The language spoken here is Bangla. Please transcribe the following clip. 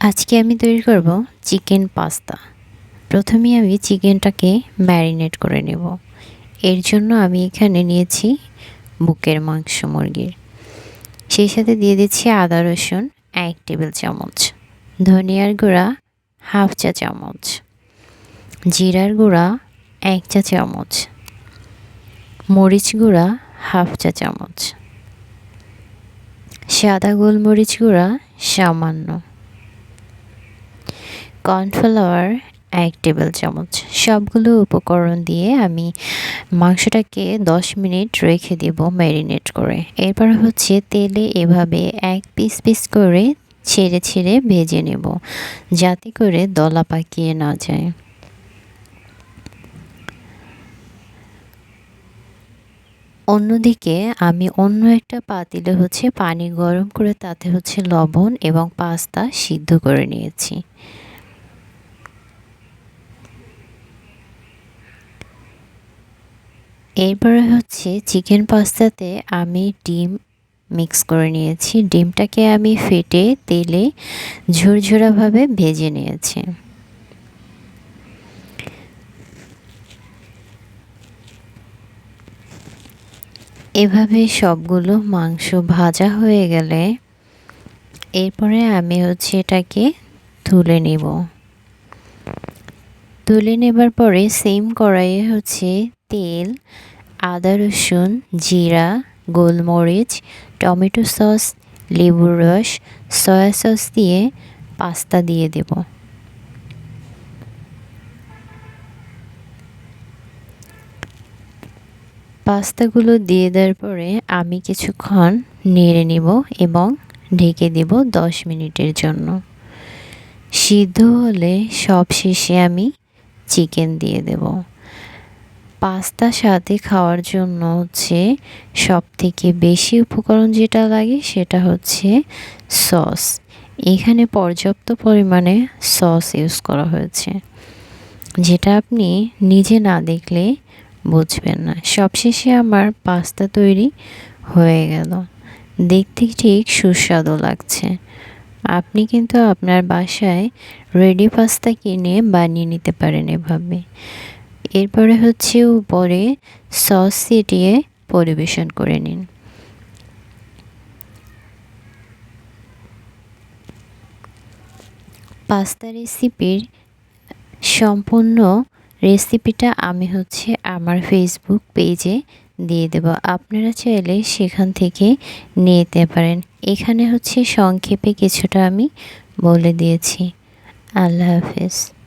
আজকে আমি তৈরি করব চিকেন পাস্তা। প্রথমে আমি চিকেনটাকে ম্যারিনেট করে নেব। এর জন্য আমি এখানে নিয়েছি বুকের মাংস মুরগির। সেই সাথে দিয়ে দিচ্ছি আদা, রসুন, এক টেবিল চামচ। ধনিয়ার গুঁড়া, হাফ চা চামচ। জিরার গুঁড়া, এক চা চামচ। মরিচ গুঁড়া, হাফ চা চামচ। সাদা গোলমরিচ গুঁড়া সামান্য। কর্নফ্লাওয়ার এক টেবিল চামচ। সবগুলো উপকরণ দিয়ে আমি মাংসটাকে দশ মিনিট রেখে দেব ম্যারিনেট করে। এরপর হচ্ছে তেলে এভাবে এক পিস পিস করে ছেড়ে ছেড়ে ভেজে নেব, যাতে করে দলা পাকিয়ে না যায়। অন্যদিকে আমি অন্য একটা পাতিলে হচ্ছে পানি গরম করে তাতে হচ্ছে লবণ এবং পাস্তা সিদ্ধ করে নিয়েছি। এরপরে হচ্ছে চিকেন পাস্তাতে আমি ডিম মিক্স করে নিয়েছি। ডিমটাকে আমি ফেটে তেলে ঝুরঝুরাভাবে ভেজে নিয়েছি। এভাবে সবগুলো মাংস ভাজা হয়ে গেলে এরপরে আমি হচ্ছে এটাকে তুলে নেব। তুলে নেবার পরে সেম কড়াইয়ে হচ্ছে তেল, আদা রসুন, জিরা, গোলমরিচ, টমেটো সস লেবুর রস, সয়া সস দিয়ে পাস্তা দিয়ে দেব। পাস্তাগুলো দিয়ে দেওয়ার পরে আমি কিছুক্ষণ নেড়ে নেব এবং ঢেকে দেব দশ মিনিটের জন্য। সিদ্ধ হলে সব শেষে আমি চিকেন দিয়ে দেব। পাস্তা সাথে খাওয়ার জন্য হচ্ছে সব থেকে বেশি উপকরণ যেটা লাগে সেটা হচ্ছে সস। এখানে পর্যাপ্ত পরিমাণে সস ইউজ করা হয়েছে, যেটা আপনি নিজে না দেখলে বুঝবেন না। সবশেষে আমার পাস্তা তৈরি হয়ে গেল। দেখতে ঠিক সুস্বাদু লাগছে। আপনি কিন্তু আপনার বাসায় রেডি পাস্তা কিনে বানিয়ে নিতে পারেন এভাবে। এরপরে হচ্ছে উপরে সস ছিটিয়ে পরিবেশন করে নিন। পাস্তা রেসিপির সম্পূর্ণ রেসিপিটা আমি হচ্ছে আমার ফেসবুক পেজে দিয়ে দেব। আপনারা চাইলে সেখান থেকে নিতে পারেন। এখানে হচ্ছে সংক্ষেপে কিছুটা আমি বলে দিয়েছি। আল্লাহ হাফেজ।